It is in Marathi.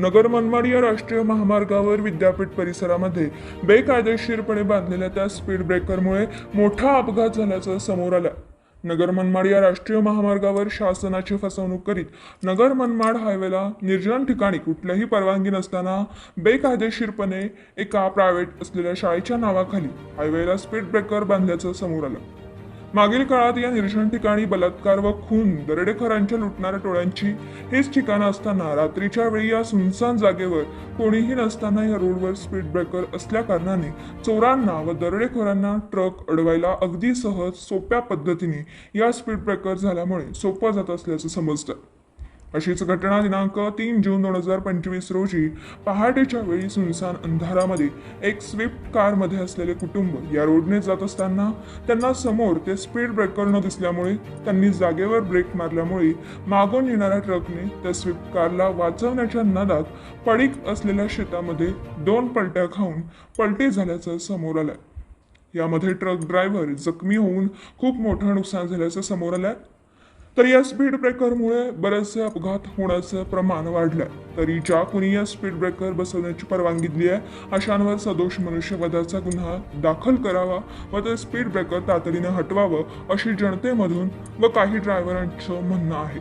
नगर मनमाड या राष्ट्रीय महामार्गावर विद्यापीठ परिसरामध्ये बेकायदेशीरपणे बांधलेल्या त्या स्पीड ब्रेकरमुळे मोठा अपघात झाल्याचं समोर आलं. नगर मनमाड या राष्ट्रीय महामार्गावर शासनाची फसवणूक करीत नगर मनमाड हायवेला निर्जन ठिकाणी कुठल्याही परवानगी नसताना बेकायदेशीरपणे एका प्रायव्हेट असलेल्या शाळेच्या नावाखाली हायवेला स्पीड ब्रेकर बांधल्याचं समोर आलं. मागील काळात या निर्जन ठिकाणी बलात्कार व खून दरडेखोरांच्या लुटणाऱ्या टोळ्यांची हेच ठिकाण असताना रात्रीच्या वेळी या सुनसान जागेवर कोणीही नसताना या रोडवर स्पीड ब्रेकर असल्या कारणाने चोरांना व दरोडेखोरांना ट्रक अडवायला अगदी सहज सोप्या पद्धतीने या स्पीड ब्रेकर झाल्यामुळे सोपं जात असल्याचं समजतं. अशीच घटना दिनांक तीन जून दोन हजार पंचवीस रोजी पहाटेच्या वेळी सुनसान अंधारामध्ये एक स्विफ्ट कारमध्ये असलेले कुटुंब या रोडने जात असताना त्यांना समोर ते स्पीड ब्रेकर न दिसल्यामुळे त्यांनी जागेवर ब्रेक मारल्यामुळे मागून येणाऱ्या ट्रकने त्या स्विफ्ट कारला वाचवण्याच्या नादात पडीक असलेल्या शेतामध्ये दोन पलट्या खाऊन पलटे झाल्याचं समोर आलंय. यामध्ये ट्रक ड्रायव्हर जखमी होऊन खूप मोठं नुकसान झाल्याचं समोर आलंय. तर या स्पीड ब्रेकरमुळे बरेचसे अपघात होण्याचं प्रमाण वाढलं तरी ज्या कोणी या स्पीड ब्रेकर बसवण्याची परवानगी दिली आहे अशांवर सदोष मनुष्यवधाचा गुन्हा दाखल करावा व ते स्पीड ब्रेकर तातडीने हटवावं अशी जनतेमधून व काही ड्रायव्हरांचं म्हणणं आहे.